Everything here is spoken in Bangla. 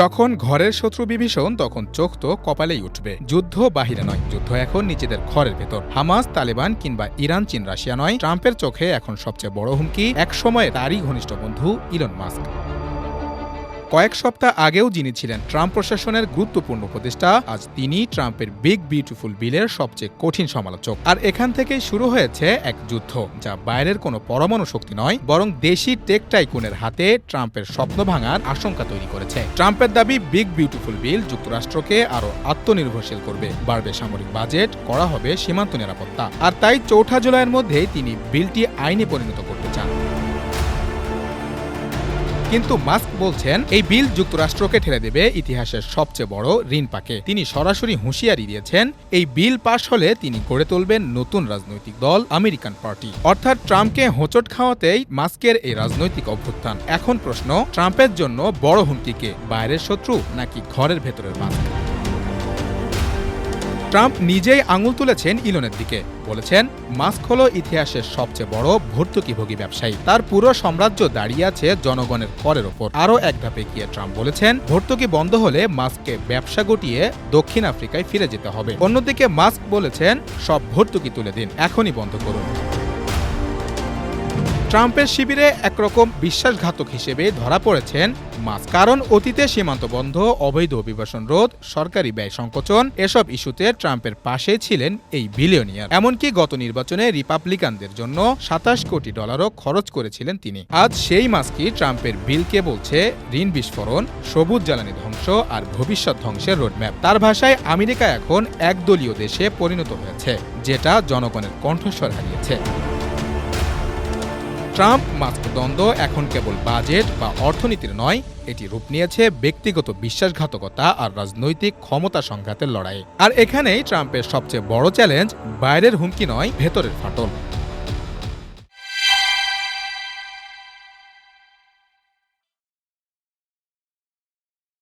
যখন ঘরের শত্রু বিভীষণ, তখন চোখ তো কপালেই উঠবে। যুদ্ধ বাহিরে নয়, যুদ্ধ এখন নিজেদের ঘরের ভেতর। হামাস, তালেবান কিংবা ইরান, চীন, রাশিয়া নয়, ট্রাম্পের চোখে এখন সবচেয়ে বড় হুমকি এক সময় তারই ঘনিষ্ঠ বন্ধু ইলন মাস্ক। কয়েক সপ্তাহ আগেও যিনি ছিলেন ট্রাম্প প্রশাসনের গুরুত্বপূর্ণ উপদেষ্টা, আজ তিনি ট্রাম্পের বিগ, বিউটিফুল বিলের সবচেয়ে কঠিন সমালোচক। আর এখান থেকেই শুরু হয়েছে এক যুদ্ধ, যা বাইরের কোনো পরমাণু শক্তি নয়, বরং দেশি টেক টাইকুনের হাতে ট্রাম্পের স্বপ্ন ভাঙার আশঙ্কা তৈরি করেছে। ট্রাম্পের দাবি, বিগ, বিউটিফুল বিল যুক্তরাষ্ট্রকে আরও আত্মনির্ভরশীল করবে, বাড়বে সামরিক বাজেট, করা হবে সীমান্ত নিরাপত্তা। আর তাই চৌঠা জুলাইয়ের মধ্যেই তিনি বিলটি আইনে পরিণত করতে চান। কিন্তু মাস্ক বলছেন, এই বিল যুক্তরাষ্ট্রকে ঠেলে দেবে ইতিহাসের সবচেয়ে বড় ঋণ পাকে। তিনি সরাসরি হুঁশিয়ারি দিয়েছেন, এই বিল পাশ হলে তিনি গড়ে তুলবেন নতুন রাজনৈতিক দল, আমেরিকান পার্টি। অর্থাৎ ট্রাম্পকে হোঁচট খাওয়াতেই মাস্কের এই রাজনৈতিক অভ্যুত্থান। এখন প্রশ্ন, ট্রাম্পের জন্য বড় হুমকিকে বাইরের শত্রু নাকি ঘরের ভেতরের মাস্ক? ট্রাম্প নিজেই আঙুল তুলেছেন ইলনের দিকে। বলেছেন, মাস্ক হল ইতিহাসের সবচেয়ে বড় ভর্তুকিভোগী ব্যবসায়ী। তার পুরো সাম্রাজ্য দাঁড়িয়ে আছে জনগণের করের ওপর। আরও এক ধাপে গিয়ে ট্রাম্প বলেছেন, ভর্তুকি বন্ধ হলে মাস্ককে ব্যবসা গটিয়ে দক্ষিণ আফ্রিকায় ফিরে যেতে হবে। অন্যদিকে মাস্ক বলেছেন, সব ভর্তুকি তুলে দিন, এখনই বন্ধ করুন। ট্রাম্পের শিবিরে একরকম বিশ্বাসঘাতক হিসেবে ধরা পড়েছেন মাস্ক কারণ অতীতে সীমান্ত বন্ধ অবৈধ অভিবাসন রোধ, সরকারি ব্যয় সংকোচন, এসব ইস্যুতে ট্রাম্পের পাশেই ছিলেন এই বিলিয়নিয়ার। এমনকি গত নির্বাচনে রিপাবলিকানদের জন্য সাতাশ কোটি ডলারও খরচ করেছিলেন তিনি। আজ সেই মাস্কই ট্রাম্পের বিলকে বলছে ঋণ বিস্ফোরণ, সবুজ জ্বালানি ধ্বংস আর ভবিষ্যৎ ধ্বংসের রোডম্যাপ। তার ভাষায় আমেরিকা এখন একদলীয় দেশে পরিণত হয়েছে, যেটা জনগণের কণ্ঠস্বর হারিয়েছে। ট্রাম্প মাস্ক দ্বন্দ্ব এখন কেবল বাজেট বা অর্থনীতির নয়, এটি রূপ নিয়েছে ব্যক্তিগত বিশ্বাসঘাতকতা আর রাজনৈতিক ক্ষমতা সংঘাতের লড়াই। আর এখানেই ট্রাম্পের সবচেয়ে বড় চ্যালেঞ্জ বাইরের হুমকি নয়, ভেতরের ফাটল।